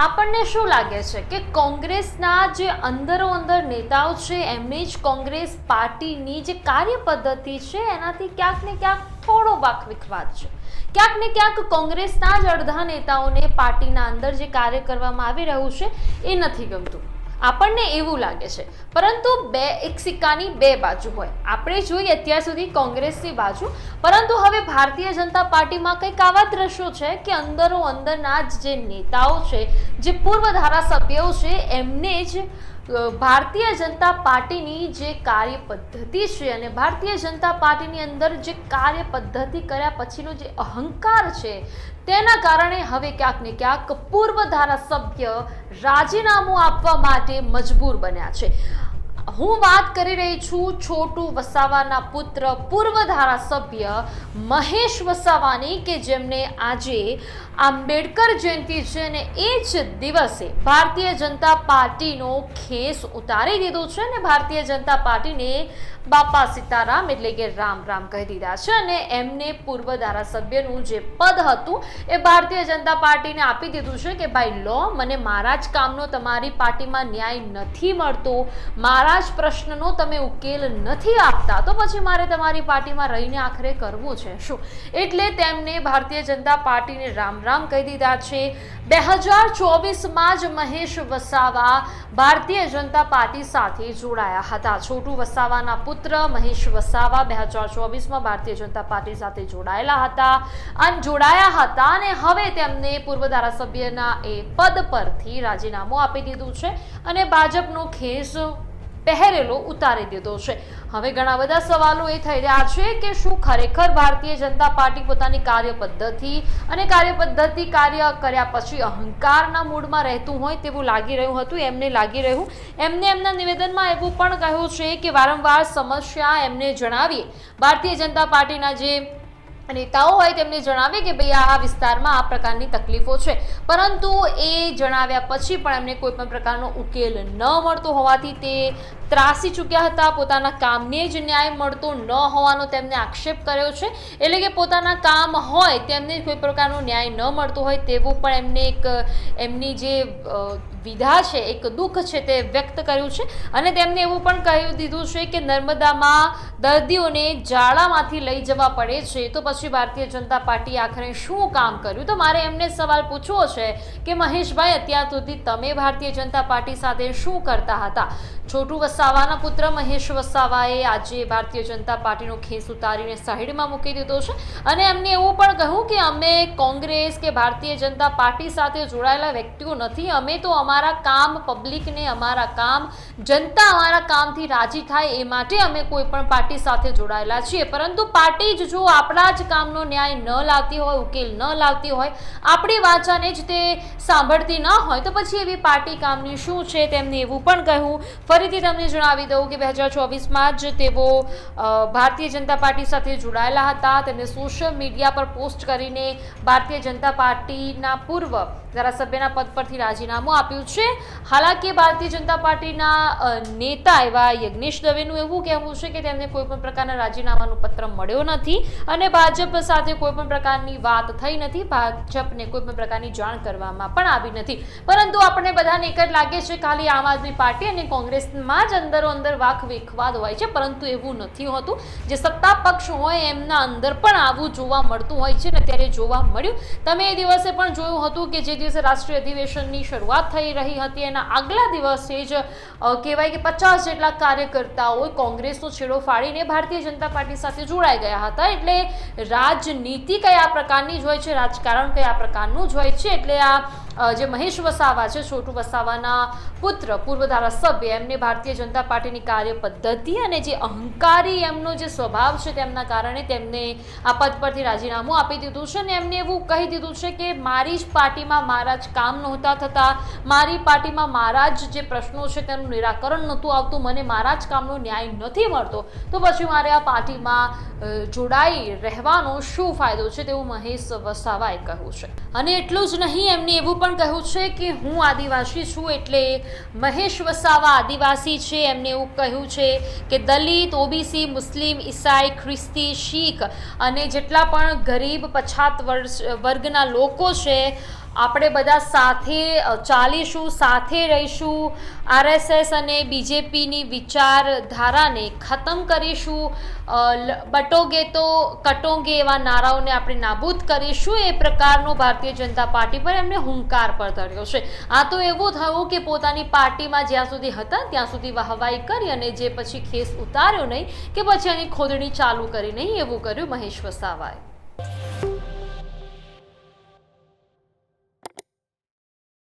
આપણને શું લાગે છે કે કોંગ્રેસના જે અંદરો અંદર નેતાઓ છે, એમની જ કોંગ્રેસ પાર્ટીની જે કાર્ય પદ્ધતિ છે, એનાથી ક્યાંક ને ક્યાંક થોડો વાકવિખવાદ છે. ક્યાંક ને ક્યાંક કોંગ્રેસના જ અડધા નેતાઓને પાર્ટીના અંદર જે કાર્ય કરવામાં આવી રહ્યું છે, એ નથી ગમતું. આપણને એવું લાગે છે. પરંતુ બે એક સિક્કાની બે બાજુ હોય. આપણે જોઈએ અત્યાર સુધી કોંગ્રેસની બાજુ. પરંતુ હવે ભારતીય જનતા પાર્ટીમાં કંઈક આવા દ્રશ્યો છે કે અંદરો અંદરના જ જે નેતાઓ છે, જે પૂર્વ ધારાસભ્યો છે, એમને જ ભારતીય જનતા પાર્ટીની જે કાર્ય પદ્ધતિ છે અને ભારતીય જનતા પાર્ટીની અંદર જે કાર્ય પદ્ધતિ કર્યા પછીનો જે અહંકાર છે, તેના કારણે હવે ક્યાંક ને ક્યાંક પૂર્વ ધારાસભ્ય રાજીનામું આપવા માટે મજબૂર બન્યા છે. હું વાત કરી રહી છું છોટુ વસાવાના પુત્ર, પૂર્વ ધારાસભ્ય મહેશ વસાવાની કે જેમને આજે આંબેડકર જયંતિ છે અને એ જ દિવસે ભારતીય જનતા પાર્ટીનો ખેસ ઉતારી દીધો છે અને ભારતીય જનતા પાર્ટીને બાપા સીતારામ એટલે કે રામ રામ કહી દીધા છે અને એમને પૂર્વ ધારાસભ્યનું જે પદ હતું એ ભારતીય જનતા પાર્ટીને આપી દીધું છે કે ભાઈ લો, મને મારા જ કામનો તમારી પાર્ટીમાં ન્યાય નથી મળતો, મારા જ પ્રશ્નનો તમે ઉકેલ નથી આપતા. તો પછી મારે તમારી પાર્ટીમાં રહીને આખરે કરવું છે. શું? એટલે તેમને ભારતીય જનતા પાર્ટીને રામ રામ કહી દીધા છે. બે હજાર ચોવીસમાં જ મહેશ વસાવા ભારતીય જનતા પાર્ટી સાથે જોડાયા હતા. છોટુ વસાવાના પુત્ર મહેશ વસાવા બે હજાર ચોવીસમાં ભારતીય જનતા પાર્ટી સાથે જોડાયેલા હતા. અને જોડાયા હતા અને હવે તેમને પૂર્વ ધારાસભ્યના એ પદ પરથી રાજીનામું આપી દીધું છે અને ભાજપનો ખેસ પહેરેલો ઉતારી દીધો છે. હવે ઘણા બધા સવાલો એ થઈ રહ્યા છે કે શું ખરેખર ભારતીય જનતા પાર્ટી પોતાની કાર્ય પદ્ધતિ અને કાર્ય પદ્ધતિ કાર્ય કર્યા પછી અહંકારના મૂડમાં રહેતું હોય તેવું લાગી રહ્યું હતું, એમને લાગી રહ્યું. એમને એમના નિવેદનમાં એવું પણ કહ્યું છે કે વારંવાર સમસ્યા એમને જણાવીએ. ભારતીય જનતા પાર્ટીના જે નેતાઓ હોય તેમને જણાવે કે ભાઈ આ વિસ્તારમાં આ પ્રકારની તકલીફો છે. પરંતુ એ જણાવ્યા પછી પણ એમને કોઈ પણ પ્રકારનો ઉકેલ ન મળતો હોવાથી તે ત્રાસી ચૂક્યા હતા. પોતાના કામને જ ન્યાય મળતો ન હોવાનો તેમને આક્ષેપ કર્યો છે. એટલે કે પોતાના કામ હોય તેમને કોઈ પ્રકારનો ન્યાય ન મળતો હોય તેવું પણ એમને એક, એમની જે વિધા છે, એક દુઃખ છે તે વ્યક્ત કર્યું છે. અને તેમને એવું પણ કહી દીધું છે કે નર્મદામાં દર્દીઓને જાળામાંથી લઈ જવા પડે છે. તો પછી ભારતીય જનતા પાર્ટી આખરે શું કામ કર્યું? તો મારે એમને સવાલ પૂછવો છે કે મહેશભાઈ, અત્યાર સુધી તમે ભારતીય જનતા પાર્ટી સાથે શું કરતા હતા? છોટુ વસાવાના પુત્ર મહેશ વસાવાએ આજે ભારતીય જનતા પાર્ટીનો ખેસ ઉતારીને સાઈડમાં મૂકી દીધો છે. અને એમને એવું પણ કહ્યું કે અમે કોંગ્રેસ કે ભારતીય જનતા પાર્ટી સાથે જોડાયેલા વ્યક્તિઓ નથી. અમે તો અમારા કામ પબ્લિકને અમારા કામ, જનતા અમારા કામથી રાજી થાય એ માટે અમે કોઈ પણ પાર્ટી સાથે જોડાયેલા છીએ. પરંતુ પાર્ટી જ જો આપણા જ કામનો ન્યાય ન લાવતી હોય, ઉકેલ ન લાવતી હોય, આપણી વાચાને જ તે સાંભળતી ન હોય, તો પછી એવી પાર્ટી કામની શું છે? તેમને એવું પણ કહ્યું. ફરીથી તમને જણાવી દઉં કે બે હજાર ચોવીસમાં જ તેઓ ભારતીય જનતા પાર્ટી સાથે જોડાયેલા હતા. તેમને સોશિયલ મીડિયા પર પોસ્ટ કરીને ભારતીય જનતા પાર્ટીના પૂર્વ ધારાસભ્યના પદ પરથી રાજીનામું આપ્યું છે. હાલાકી ભારતીય જનતા પાર્ટીના નેતા એવા યજ્ઞેશ દવેનું એવું કહેવું છે કે તેમને કોઈ પણ પ્રકારના રાજીનામાનું પત્ર મળ્યો નથી અને ભાજપ સાથે કોઈ પણ પ્રકારની વાત થઈ નથી. ભાજપને કોઈપણ પ્રકારની જાણ કરવામાં પણ આવી નથી. પરંતુ આપણને બધાને એક જ લાગે છે ખાલી આમ આદમી પાર્ટી અને કોંગ્રેસમાં જ અંદરો અંદર વાક વિખવાદ હોય છે, પરંતુ એવું નથી હોતું. જે સત્તા પક્ષ હોય, એમના અંદર પણ આવું જોવા મળતું હોય છે ને ત્યારે જોવા મળ્યું. તમે એ દિવસે પણ જોયું હતું કે જે દિવસે રાષ્ટ્રીય અધિવેશનની શરૂઆત થઈ રહી હતી, એના આગલા દિવસે જ કહેવાય કે પચાસ જેટલા કાર્યકર્તાઓ કોંગ્રેસનો છેડો ફાડીને ભારતીય જનતા પાર્ટી સાથે જોડાઈ ગયા હતા. એટલે રાજનીતિ કયા પ્રકારની જ હોય છે, રાજકારણ કયા પ્રકારનું જ હોય છે, એટલે આ જે મહેશ વસાવા છે, છોટુ વસાવાના પુત્ર, પૂર્વ ધારાસભ્ય, એમને ભારતીય જનતા પાર્ટીની કાર્ય પદ્ધતિ અને જે અહંકારી એમનો જે સ્વભાવ છે તેમના કારણે તેમને આ પદ પરથી રાજીનામું આપી દીધું છે અને એમને એવું કહી દીધું છે કે મારી જ પાર્ટીમાં મારા જ કામ નહોતા થતા, મારી પાર્ટીમાં મારા જ જે પ્રશ્નો છે તેનું નિરાકરણ નહોતું આવતું, મને મારા જ કામનો ન્યાય નથી મળતો. તો પછી મારે આ પાર્ટીમાં જોડાઈ રહેવાનો શું ફાયદો છે તેવું મહેશ વસાવાએ કહ્યું છે. અને એટલું જ નહીં, એમને એવું પણ કહ્યું છે કે હું આદિવાસી છું એટલે મહેશ વસાવા આદિવાસી છે. એમને એવું કહ્યું છે કે દલિત, ઓબીસી, મુસ્લિમ, ઈસાઈ, ખ્રિસ્તી, શીખ અને જેટલા પણ ગરીબ પછાત વર્ગના લોકો છે આપણે બધા સાથે ચાલીશું, સાથે રહીશું. આરએસએસ અને બીજેપીની વિચારધારાને ખતમ કરીશું. બટોગે તો કટોગે એવા નારાઓને આપણે નાબૂદ કરીશું. એ પ્રકારનો ભારતીય જનતા પાર્ટી પર એમને હુંકાર પર ધર્યો છે. આ તો એવું થયું કે પોતાની પાર્ટીમાં જ્યાં સુધી હતા, ત્યાં સુધી વાહવાઈ કરી અને જે પછી ખેસ ઉતાર્યો નહીં, કે પછી એની ખોદણી ચાલુ કરી નહીં, એવું કર્યું મહેશ વસાવાએ.